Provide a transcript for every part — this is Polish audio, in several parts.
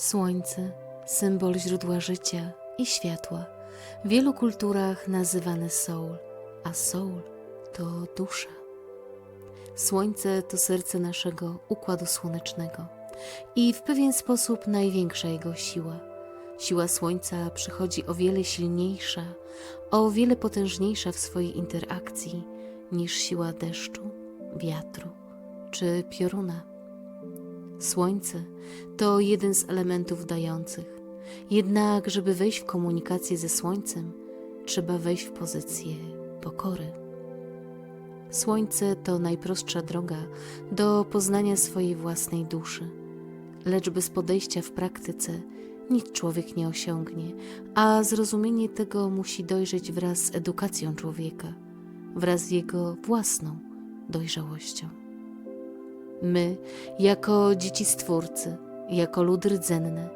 Słońce, symbol źródła życia i światła, w wielu kulturach nazywane soul, a soul to dusza. Słońce to serce naszego układu słonecznego i w pewien sposób największa jego siła. Siła Słońca przychodzi o wiele silniejsza, o wiele potężniejsza w swojej interakcji niż siła deszczu, wiatru czy pioruna. Słońce to jeden z elementów dających. Jednak, żeby wejść w komunikację ze Słońcem, trzeba wejść w pozycję pokory. Słońce to najprostsza droga do poznania swojej własnej duszy, lecz bez podejścia w praktyce nic człowiek nie osiągnie, a zrozumienie tego musi dojrzeć wraz z edukacją człowieka, wraz z jego własną dojrzałością. My, jako dzieci Stwórcy, jako ludy rdzenne,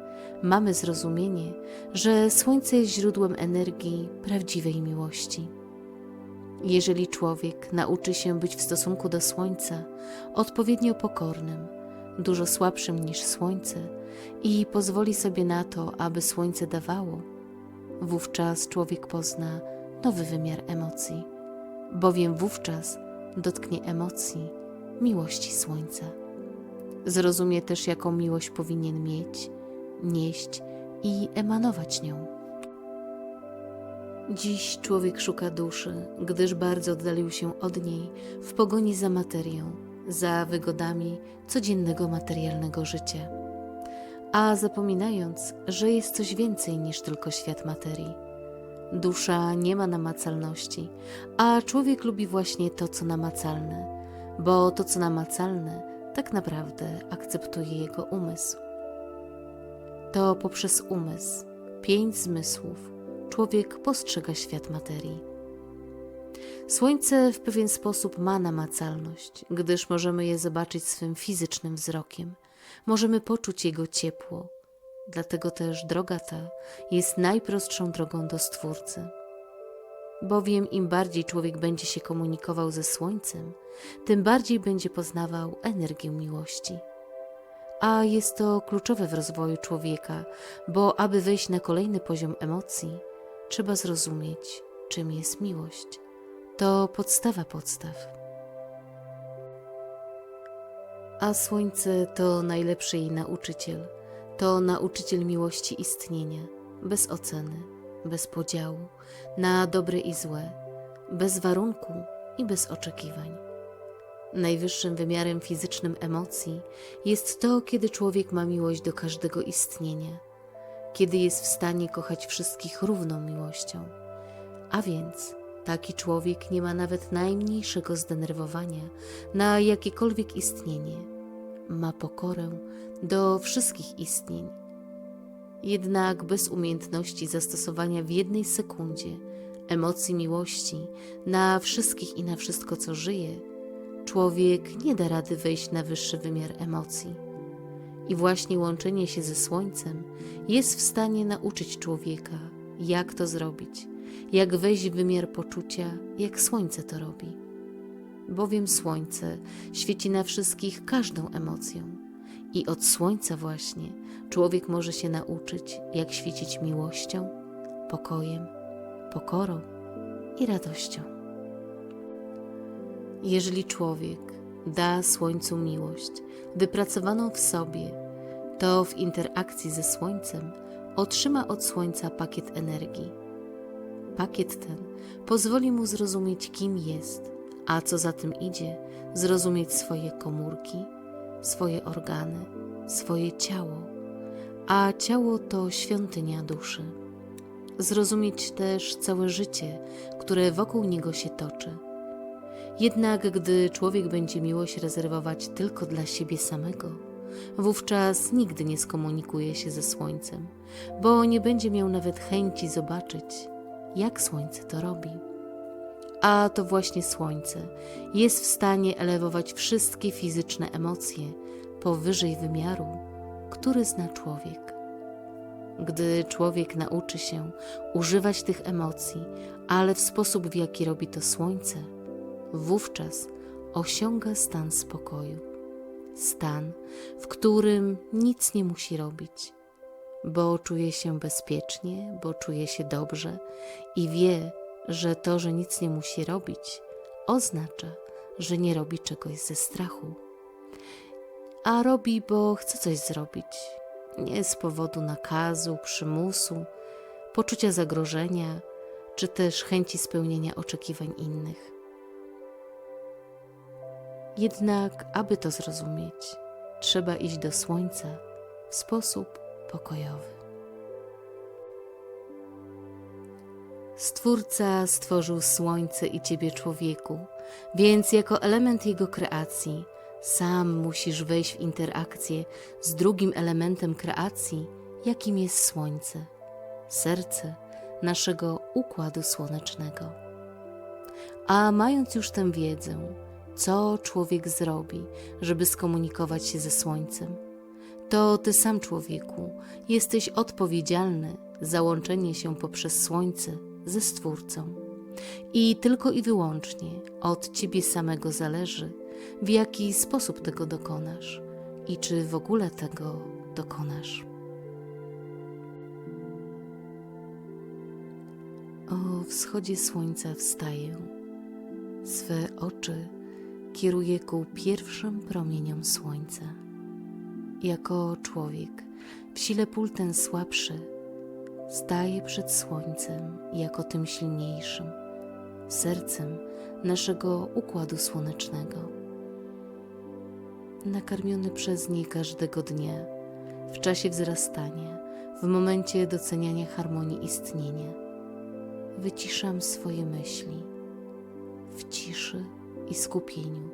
mamy zrozumienie, że Słońce jest źródłem energii prawdziwej miłości. Jeżeli człowiek nauczy się być w stosunku do Słońca odpowiednio pokornym, dużo słabszym niż Słońce i pozwoli sobie na to, aby Słońce dawało, wówczas człowiek pozna nowy wymiar emocji, bowiem wówczas dotknie emocji miłości Słońca. Zrozumie też, jaką miłość powinien mieć, nieść i emanować nią. Dziś człowiek szuka duszy, gdyż bardzo oddalił się od niej w pogoni za materią, za wygodami codziennego materialnego życia, a zapominając, że jest coś więcej niż tylko świat materii. Dusza nie ma namacalności, a człowiek lubi właśnie to, co namacalne, bo to, co namacalne, tak naprawdę akceptuje jego umysł. To poprzez umysł, pięć zmysłów, człowiek postrzega świat materii. Słońce w pewien sposób ma namacalność, gdyż możemy je zobaczyć swym fizycznym wzrokiem, możemy poczuć jego ciepło. Dlatego też droga ta jest najprostszą drogą do Stwórcy. Bowiem im bardziej człowiek będzie się komunikował ze Słońcem, tym bardziej będzie poznawał energię miłości. A jest to kluczowe w rozwoju człowieka, bo aby wejść na kolejny poziom emocji, trzeba zrozumieć, czym jest miłość. To podstawa podstaw. A Słońce to najlepszy jej nauczyciel. To nauczyciel miłości istnienia, bez oceny, bez podziału, na dobre i złe, bez warunku i bez oczekiwań. Najwyższym wymiarem fizycznym emocji jest to, kiedy człowiek ma miłość do każdego istnienia, kiedy jest w stanie kochać wszystkich równą miłością. A więc taki człowiek nie ma nawet najmniejszego zdenerwowania na jakiekolwiek istnienie. Ma pokorę do wszystkich istnień. Jednak bez umiejętności zastosowania w jednej sekundzie emocji miłości na wszystkich i na wszystko, co żyje, człowiek nie da rady wejść na wyższy wymiar emocji. I właśnie łączenie się ze Słońcem jest w stanie nauczyć człowieka, jak to zrobić, jak wejść w wymiar poczucia, jak Słońce to robi. Bowiem Słońce świeci na wszystkich każdą emocją. I od Słońca właśnie człowiek może się nauczyć, jak świecić miłością, pokojem, pokorą i radością. Jeżeli człowiek da Słońcu miłość wypracowaną w sobie, to w interakcji ze Słońcem otrzyma od Słońca pakiet energii. Pakiet ten pozwoli mu zrozumieć, kim jest, a co za tym idzie, zrozumieć swoje komórki, swoje organy, swoje ciało, a ciało to świątynia duszy. Zrozumieć też całe życie, które wokół niego się toczy. Jednak gdy człowiek będzie miłość rezerwować tylko dla siebie samego, wówczas nigdy nie skomunikuje się ze Słońcem, bo nie będzie miał nawet chęci zobaczyć, jak Słońce to robi. A to właśnie Słońce jest w stanie elewować wszystkie fizyczne emocje powyżej wymiaru, który zna człowiek. Gdy człowiek nauczy się używać tych emocji, ale w sposób, w jaki robi to Słońce, wówczas osiąga stan spokoju. Stan, w którym nic nie musi robić, bo czuje się bezpiecznie, bo czuje się dobrze i wie, że to, że nic nie musi robić, oznacza, że nie robi czegoś ze strachu. A robi, bo chce coś zrobić, nie z powodu nakazu, przymusu, poczucia zagrożenia, czy też chęci spełnienia oczekiwań innych. Jednak, aby to zrozumieć, trzeba iść do słońca w sposób pokojowy. Stwórca stworzył słońce i ciebie, człowieku, więc jako element jego kreacji sam musisz wejść w interakcję z drugim elementem kreacji, jakim jest słońce, serce naszego układu słonecznego. A mając już tę wiedzę, co człowiek zrobi, żeby skomunikować się ze słońcem, to ty sam, człowieku, jesteś odpowiedzialny za łączenie się poprzez słońce ze Stwórcą. I tylko i wyłącznie od ciebie samego zależy, w jaki sposób tego dokonasz i czy w ogóle tego dokonasz. O wschodzie słońca wstaję, swe oczy kieruję ku pierwszym promieniom słońca. Jako człowiek w sile pól ten słabszy staje przed słońcem jako tym silniejszym, sercem naszego układu słonecznego. Nakarmiony przez nie każdego dnia, w czasie wzrastania, w momencie doceniania harmonii istnienia, wyciszam swoje myśli. W ciszy i skupieniu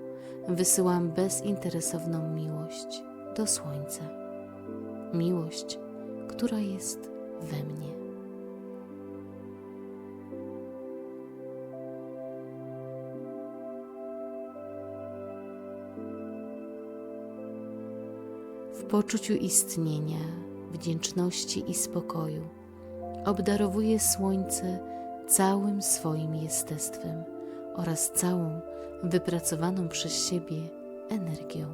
wysyłam bezinteresowną miłość do słońca. Miłość, która jest we mnie. W poczuciu istnienia, wdzięczności i spokoju obdarowuję słońce całym swoim jestestwem oraz całą wypracowaną przez siebie energią.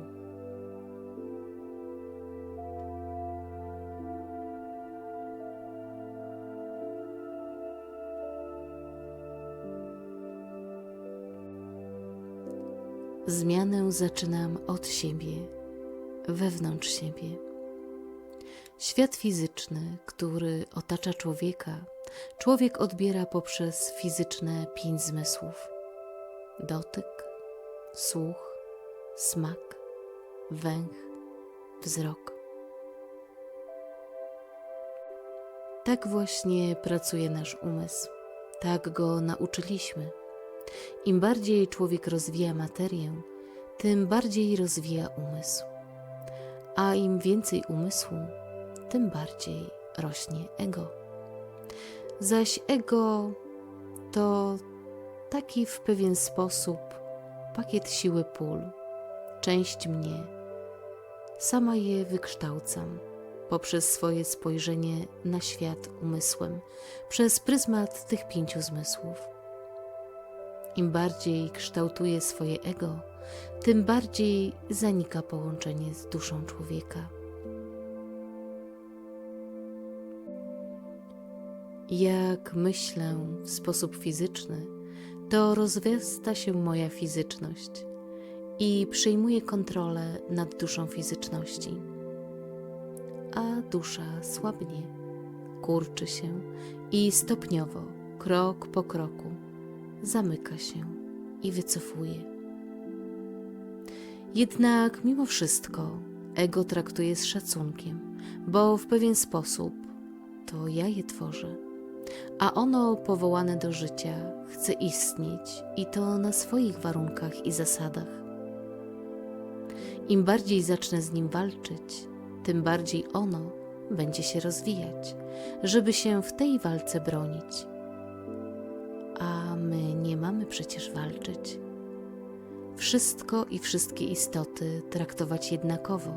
Zmianę zaczynam od siebie, wewnątrz siebie. Świat fizyczny, który otacza człowieka, człowiek odbiera poprzez fizyczne pięć zmysłów: dotyk, słuch, smak, węch, wzrok. Tak właśnie pracuje nasz umysł, tak go nauczyliśmy. Im bardziej człowiek rozwija materię, tym bardziej rozwija umysł. A im więcej umysłu, tym bardziej rośnie ego. Zaś ego to taki w pewien sposób pakiet siły pól, część mnie. Sama je wykształcam poprzez swoje spojrzenie na świat umysłem, przez pryzmat tych pięciu zmysłów. Im bardziej kształtuję swoje ego, tym bardziej zanika połączenie z duszą człowieka. Jak myślę w sposób fizyczny, to rozwesta się moja fizyczność i przejmuje kontrolę nad duszą fizyczności. A dusza słabnie, kurczy się i stopniowo, krok po kroku, zamyka się i wycofuje. Jednak mimo wszystko ego traktuje z szacunkiem, bo w pewien sposób to ja je tworzę, a ono powołane do życia chce istnieć i to na swoich warunkach i zasadach. Im bardziej zacznę z nim walczyć, tym bardziej ono będzie się rozwijać, żeby się w tej walce bronić. A my nie mamy przecież walczyć. Wszystko i wszystkie istoty traktować jednakowo,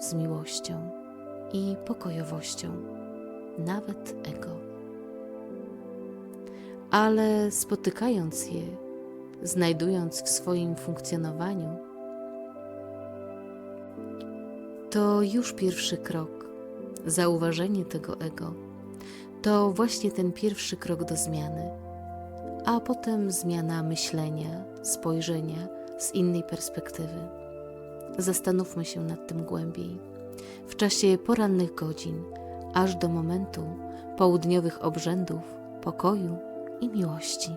z miłością i pokojowością, nawet ego. Ale spotykając je, znajdując w swoim funkcjonowaniu, to już pierwszy krok Zauważenie tego ego to właśnie ten pierwszy krok do zmiany, a potem zmiana myślenia, spojrzenia z innej perspektywy. Zastanówmy się nad tym głębiej w czasie porannych godzin, aż do momentu południowych obrzędów, pokoju i miłości.